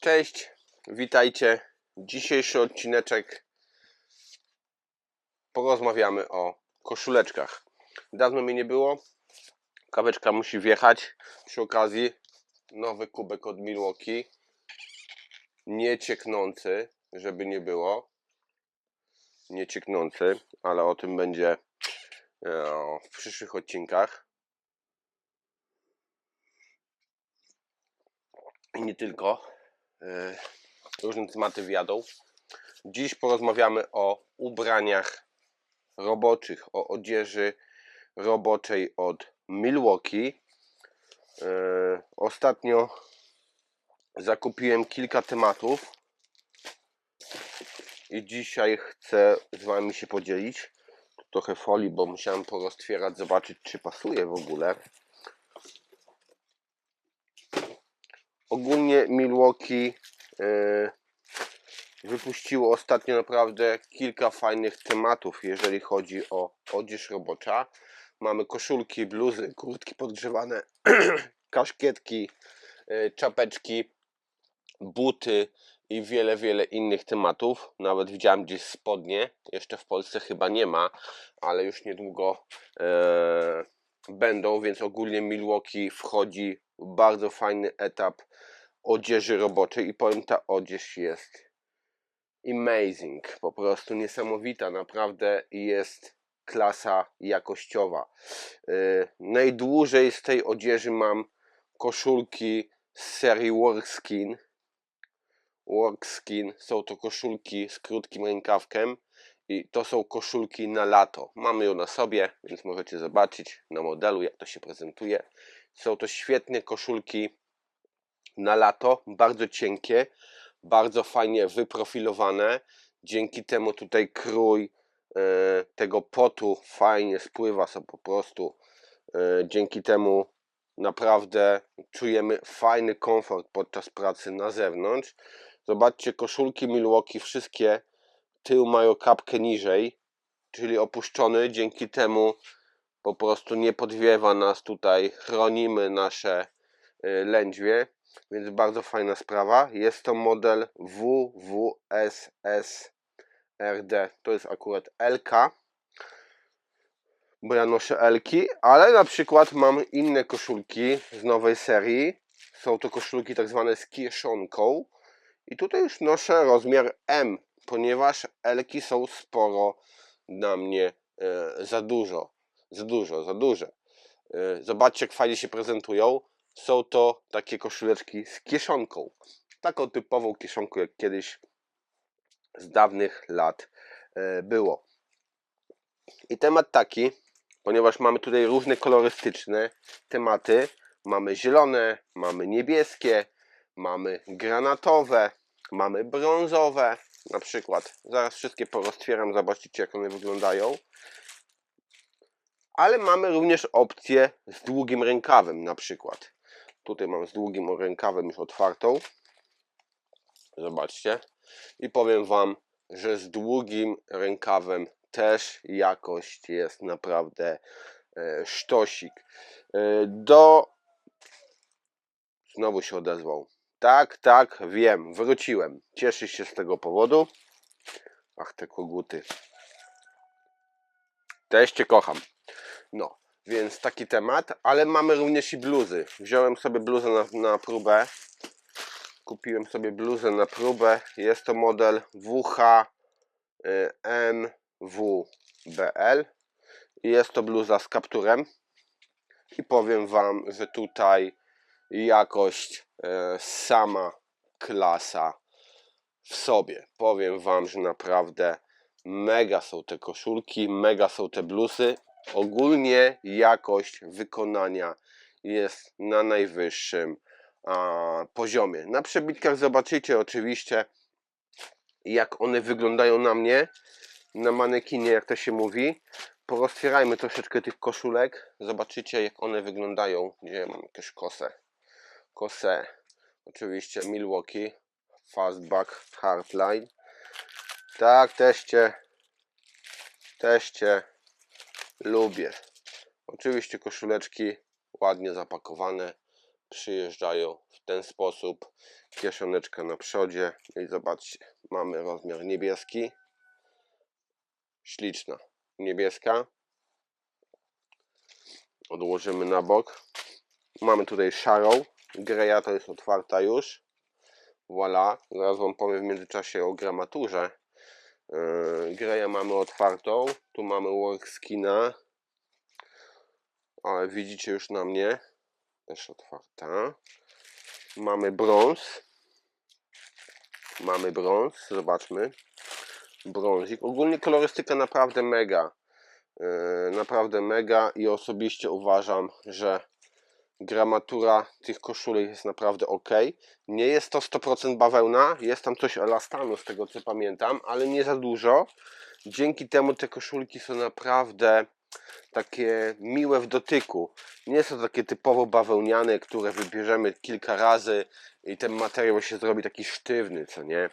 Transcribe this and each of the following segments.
Cześć, witajcie. Dzisiejszy odcineczek porozmawiamy o koszuleczkach. Dawno mnie nie było. Kaweczka musi wjechać. Przy okazji nowy kubek od Milwaukee. Nie cieknący, żeby nie było. Nie cieknący, ale o tym będzie e, w przyszłych odcinkach. I nie tylko. E, różne tematy wjadą. Dziś porozmawiamy o ubraniach roboczych, o odzieży roboczej od Milwaukee. E, Ostatnio zakupiłem kilka tematów i dzisiaj chcę z Wami się podzielić. Trochę folii, bo musiałem poroztwierać, zobaczyć czy pasuje w ogóle. Ogólnie Milwaukee e, wypuściło ostatnio naprawdę kilka fajnych tematów, jeżeli chodzi o odzież robocza. Mamy koszulki, bluzy, kurtki podgrzewane, kaszkietki, e, czapeczki, buty i wiele, wiele innych tematów. Nawet widziałem gdzieś spodnie. Jeszcze w Polsce chyba nie ma, ale już niedługo e, będą, więc ogólnie Milwaukee wchodzi bardzo fajny etap odzieży roboczej i powiem, ta odzież jest amazing, po prostu niesamowita, naprawdę jest klasa jakościowa. Yy, najdłużej z tej odzieży mam koszulki z serii Workskin. Workskin są to koszulki z krótkim rękawkiem i to są koszulki na lato. Mamy ją na sobie, więc możecie zobaczyć na modelu jak to się prezentuje. Są to świetne koszulki na lato, bardzo cienkie, bardzo fajnie wyprofilowane. Dzięki temu tutaj krój e, tego potu fajnie spływa sobie po prostu. E, dzięki temu naprawdę czujemy fajny komfort podczas pracy na zewnątrz. Zobaczcie, koszulki Milwaukee wszystkie tył mają kapkę niżej, czyli opuszczony. Dzięki temu po prostu nie podwiewa nas tutaj, chronimy nasze e, lędźwie. Więc bardzo fajna sprawa. Jest to model WWSSRD. To jest akurat LK. Bo ja noszę Lki, ale na przykład mam inne koszulki z nowej serii. Są to koszulki tak zwane z kieszonką. I tutaj już noszę rozmiar M, ponieważ Lki są sporo dla mnie e, za dużo. Za dużo, za duże. E, zobaczcie, jak fajnie się prezentują są to takie koszuleczki z kieszonką. Taką typową kieszonką, jak kiedyś z dawnych lat e, było. I temat taki, ponieważ mamy tutaj różne kolorystyczne tematy. Mamy zielone, mamy niebieskie, mamy granatowe, mamy brązowe na przykład. Zaraz wszystkie poroztwieram, zobaczycie jak one wyglądają. Ale mamy również opcję z długim rękawem na przykład. Tutaj mam z długim rękawem już otwartą. Zobaczcie. I powiem Wam, że z długim rękawem też jakość jest naprawdę e, sztosik. E, do... Znowu się odezwał. Tak, tak, wiem, wróciłem. Cieszę się z tego powodu. Ach, te koguty. Też Cię kocham. No, więc taki temat, ale mamy również i bluzy. Wziąłem sobie bluzę na, na próbę. Kupiłem sobie bluzę na próbę. Jest to model WHMWBL. I jest to bluza z kapturem. I powiem Wam, że tutaj jakość e, sama klasa w sobie. Powiem Wam, że naprawdę mega są te koszulki, mega są te bluzy ogólnie jakość wykonania jest na najwyższym a, poziomie. Na przebitkach zobaczycie oczywiście jak one wyglądają na mnie, na manekinie jak to się mówi. Poroztwierajmy troszeczkę tych koszulek. Zobaczycie jak one wyglądają. Gdzie mam jakieś kosę? Kosę. Oczywiście Milwaukee Fastback Hardline. Tak, teście. Teście lubię. Oczywiście koszuleczki ładnie zapakowane, przyjeżdżają w ten sposób. Kieszoneczka na przodzie. I zobaczcie, mamy rozmiar niebieski. Śliczna. Niebieska. Odłożymy na bok. Mamy tutaj szarą. Greja to jest otwarta już. Voilà. Zaraz Wam powiem w międzyczasie o gramaturze. Yy, Greję mamy otwartą. Tu mamy workskina. Ale widzicie już na mnie. Też otwarta. Mamy brąz. Mamy brąz. Zobaczmy. Brązik. Ogólnie kolorystyka naprawdę mega. Yy, naprawdę mega i osobiście uważam, że gramatura tych koszulek jest naprawdę ok. Nie jest to 100% bawełna, jest tam coś elastanu z tego co pamiętam, ale nie za dużo. Dzięki temu te koszulki są naprawdę takie miłe w dotyku. Nie są takie typowo bawełniane, które wybierzemy kilka razy i ten materiał się zrobi taki sztywny, co nie?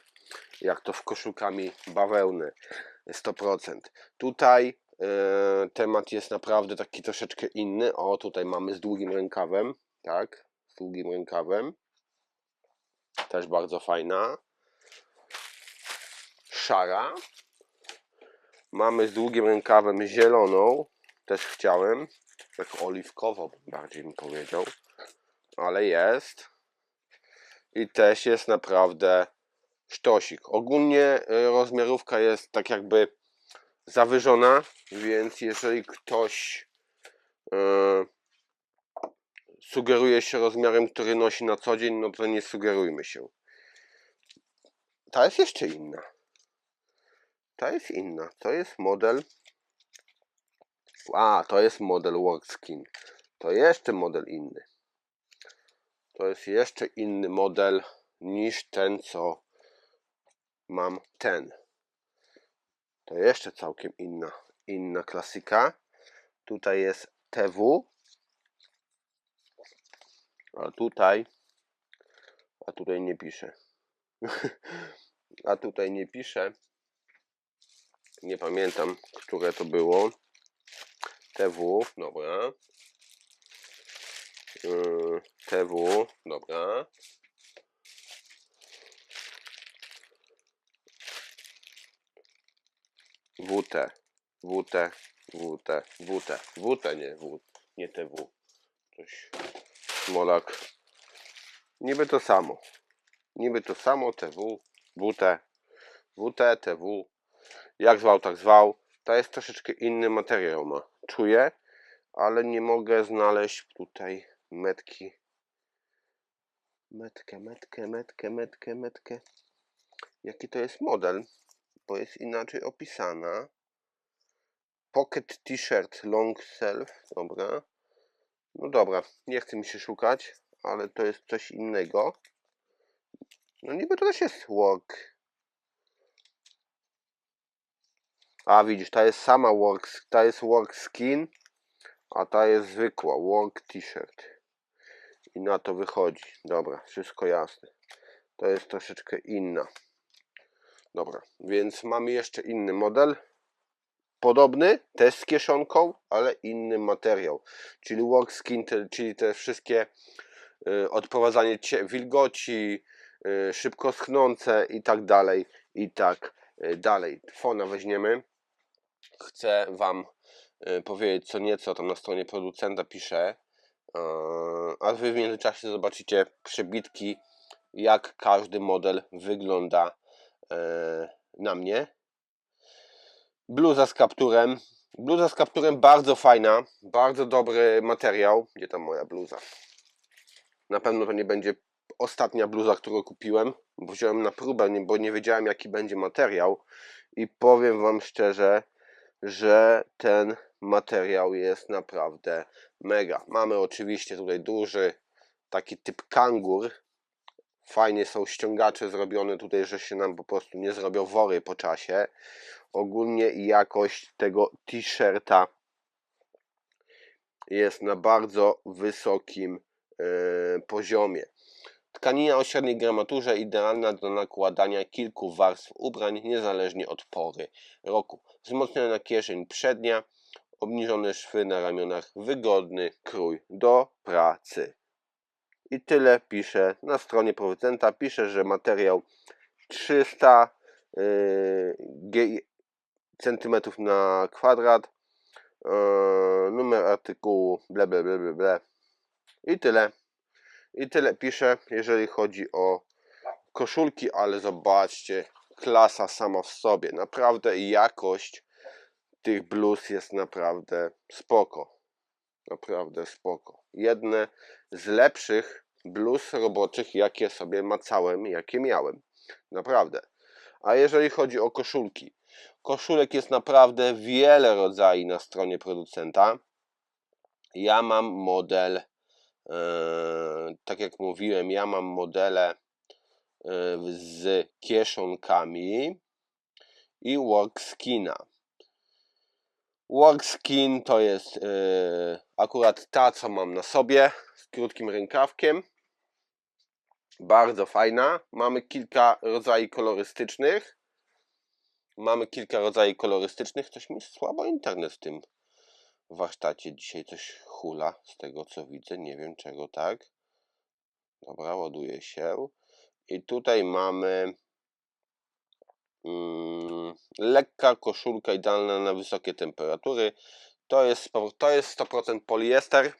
Jak to w koszulkami bawełny 100%. Tutaj temat jest naprawdę taki troszeczkę inny. O, tutaj mamy z długim rękawem, tak? Z długim rękawem. Też bardzo fajna. Szara. Mamy z długim rękawem zieloną. Też chciałem. Tak oliwkowo bardziej bym powiedział. Ale jest. I też jest naprawdę sztosik. Ogólnie e, rozmiarówka jest tak jakby zawyżona, więc jeżeli ktoś e, sugeruje się rozmiarem, który nosi na co dzień, no to nie sugerujmy się. Ta jest jeszcze inna. Ta jest inna. To jest model. A, to jest model Workskin. To jeszcze model inny. To jest jeszcze inny model niż ten, co mam ten. To jeszcze całkiem inna, inna klasyka. Tutaj jest TW. A tutaj, a tutaj nie pisze. a tutaj nie pisze. Nie pamiętam, które to było. TW, dobra. Yy, TW, dobra. WT, WT, WT, WT, WT, nie W, nie TW. Coś, Smolak. Niby to samo. Niby to samo, TW, WT, WT, TW. Jak zwał, tak zwał. To jest troszeczkę inny materiał ma. Czuję, ale nie mogę znaleźć tutaj metki. Metkę, metkę, metkę, metkę, metkę. Jaki to jest model? Bo jest inaczej opisana. Pocket T-shirt Long Self, dobra. No dobra, nie chce mi się szukać, ale to jest coś innego. No niby to też jest work. A widzisz, ta jest sama work, ta jest work skin, a ta jest zwykła work T-shirt. I na to wychodzi. Dobra, wszystko jasne. To jest troszeczkę inna. Dobra, więc mamy jeszcze inny model. Podobny, też z kieszonką, ale inny materiał. Czyli workskin, te, czyli te wszystkie y, odprowadzanie wilgoci, y, szybko schnące i tak dalej, i tak y, dalej. Fona weźmiemy. Chcę Wam y, powiedzieć co nieco, tam na stronie producenta pisze, y, a Wy w międzyczasie zobaczycie przebitki, jak każdy model wygląda na mnie. Bluza z kapturem. Bluza z kapturem bardzo fajna, bardzo dobry materiał. Gdzie tam moja bluza? Na pewno to nie będzie ostatnia bluza, którą kupiłem, bo wziąłem na próbę, bo nie wiedziałem jaki będzie materiał i powiem Wam szczerze, że ten materiał jest naprawdę mega. Mamy oczywiście tutaj duży taki typ kangur, Fajnie są ściągacze zrobione tutaj, że się nam po prostu nie zrobią wory po czasie. Ogólnie jakość tego t-shirta jest na bardzo wysokim e, poziomie. Tkanina o średniej gramaturze idealna do nakładania kilku warstw ubrań niezależnie od pory roku. Wzmocniona kieszeń przednia, obniżone szwy na ramionach, wygodny krój do pracy. I tyle pisze na stronie producenta. Pisze, że materiał 300 yy, centymetrów na kwadrat. Yy, numer artykułu, ble, ble, ble, ble, ble. I tyle. I tyle pisze, jeżeli chodzi o koszulki, ale zobaczcie, klasa sama w sobie. Naprawdę jakość tych bluz jest naprawdę spoko. Naprawdę spoko. Jedne z lepszych bluz roboczych, jakie sobie macałem, jakie miałem. Naprawdę. A jeżeli chodzi o koszulki, koszulek jest naprawdę wiele rodzajów na stronie producenta. Ja mam model, e, tak jak mówiłem, ja mam modele e, z kieszonkami i workskina. Workskin to jest e, akurat ta, co mam na sobie, z krótkim rękawkiem. Bardzo fajna. Mamy kilka rodzajów kolorystycznych. Mamy kilka rodzajów kolorystycznych. Coś mi słabo internet w tym warsztacie dzisiaj coś hula, z tego co widzę. Nie wiem czego tak. Dobra, ładuje się. I tutaj mamy lekka koszulka idealna na wysokie temperatury. To jest, to jest 100% poliester.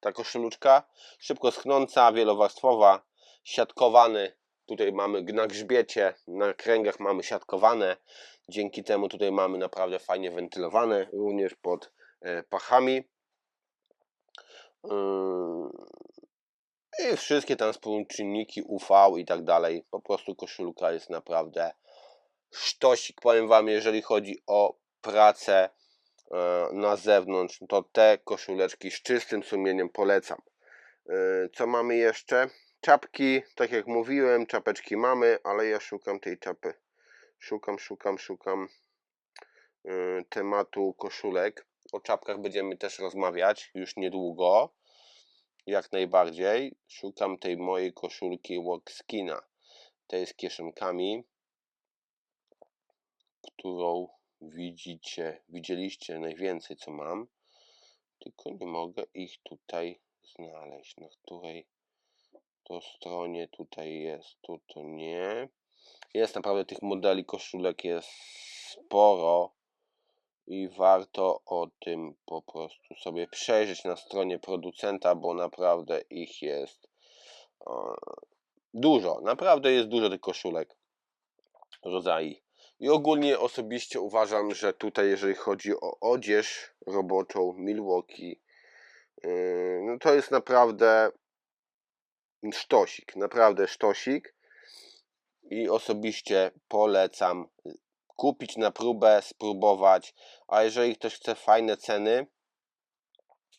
Ta koszuleczka. Szybko schnąca, wielowarstwowa, siatkowany. Tutaj mamy na grzbiecie, na kręgach mamy siatkowane. Dzięki temu tutaj mamy naprawdę fajnie wentylowane, również pod e, pachami. I wszystkie tam współczynniki UV i tak dalej. Po prostu koszulka jest naprawdę sztosik. Powiem Wam, jeżeli chodzi o pracę e, na zewnątrz, to te koszuleczki z czystym sumieniem polecam. E, Co mamy jeszcze? Czapki, tak jak mówiłem, czapeczki mamy, ale ja szukam tej czapy. Szukam, szukam, szukam e, tematu koszulek. O czapkach będziemy też rozmawiać już niedługo. Jak najbardziej. Szukam tej mojej koszulki Walkskina. Tej z kieszonkami, którą widzicie, widzieliście najwięcej co mam. Tylko nie mogę ich tutaj znaleźć. Na której to stronie tutaj jest, tu to nie. Jest naprawdę tych modeli koszulek jest sporo i warto o tym po prostu sobie przejrzeć na stronie producenta, bo naprawdę ich jest dużo. Naprawdę jest dużo tych koszulek rodzajów. I ogólnie osobiście uważam, że tutaj jeżeli chodzi o odzież roboczą Milwaukee, yy, no to jest naprawdę sztosik, naprawdę sztosik i osobiście polecam kupić na próbę, spróbować, a jeżeli ktoś chce fajne ceny,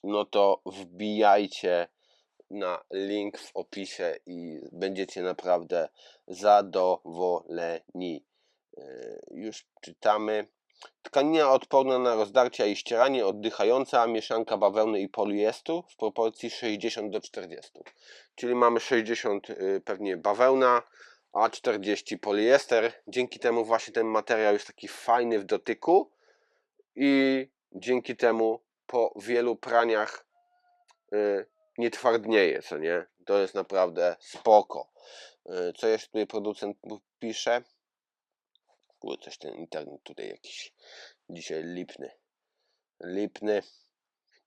no to wbijajcie na link w opisie i będziecie naprawdę zadowoleni. Yy, Już czytamy. Tkanina odporna na rozdarcia i ścieranie, oddychająca, mieszanka bawełny i poliestru w proporcji 60 do 40. Czyli mamy 60 y, pewnie bawełna, a 40 poliester. Dzięki temu właśnie ten materiał jest taki fajny w dotyku i dzięki temu po wielu praniach y, nie twardnieje, co nie? To jest naprawdę spoko. Y, Co jeszcze tutaj producent pisze? Kurde, coś ten internet tutaj jakiś dzisiaj lipny. Lipny.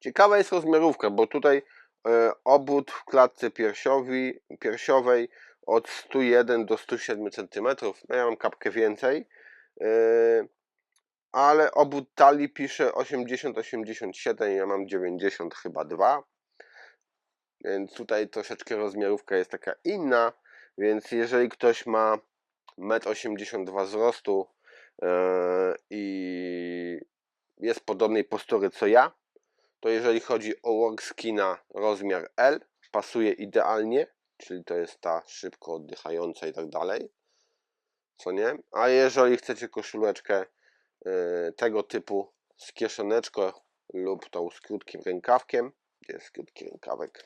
Ciekawa jest rozmiarówka, bo tutaj e, obwód w klatce piersiowi, piersiowej od 101 do 107 cm. No ja mam kapkę więcej. E, ale obwód talii pisze 80-87, ja mam 90 chyba 2. Więc tutaj troszeczkę rozmiarówka jest taka inna. Więc jeżeli ktoś ma 1,82 m wzrostu e, i jest podobnej postury co ja, to jeżeli chodzi o workskina rozmiar L, pasuje idealnie, czyli to jest ta szybko oddychająca i tak dalej, co nie? A jeżeli chcecie koszuleczkę e, tego typu z kieszoneczką lub tą z krótkim rękawkiem, gdzie jest krótki rękawek,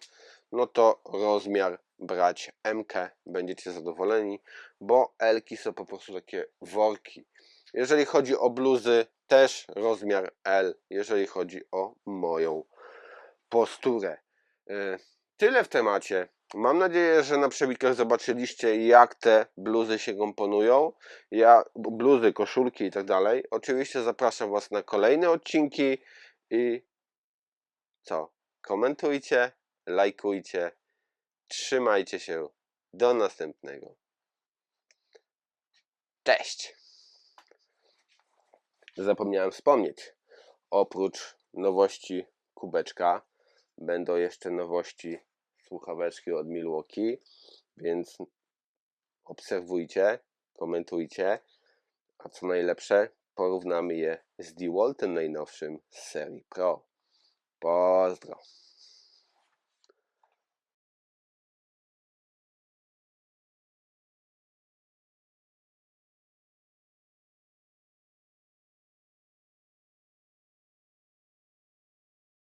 no to rozmiar brać MK, będziecie zadowoleni, bo Elki są po prostu takie worki. Jeżeli chodzi o bluzy, też rozmiar L, jeżeli chodzi o moją posturę. E, tyle w temacie. Mam nadzieję, że na przebitkach zobaczyliście, jak te bluzy się komponują. Ja, bluzy, koszulki i tak dalej. Oczywiście zapraszam Was na kolejne odcinki i co? Komentujcie, lajkujcie, trzymajcie się. Do następnego. Cześć! Zapomniałem wspomnieć. Oprócz nowości kubeczka będą jeszcze nowości słuchaweczki od Milwaukee, więc obserwujcie, komentujcie, a co najlepsze, porównamy je z DeWaltem najnowszym z serii Pro. Pozdro!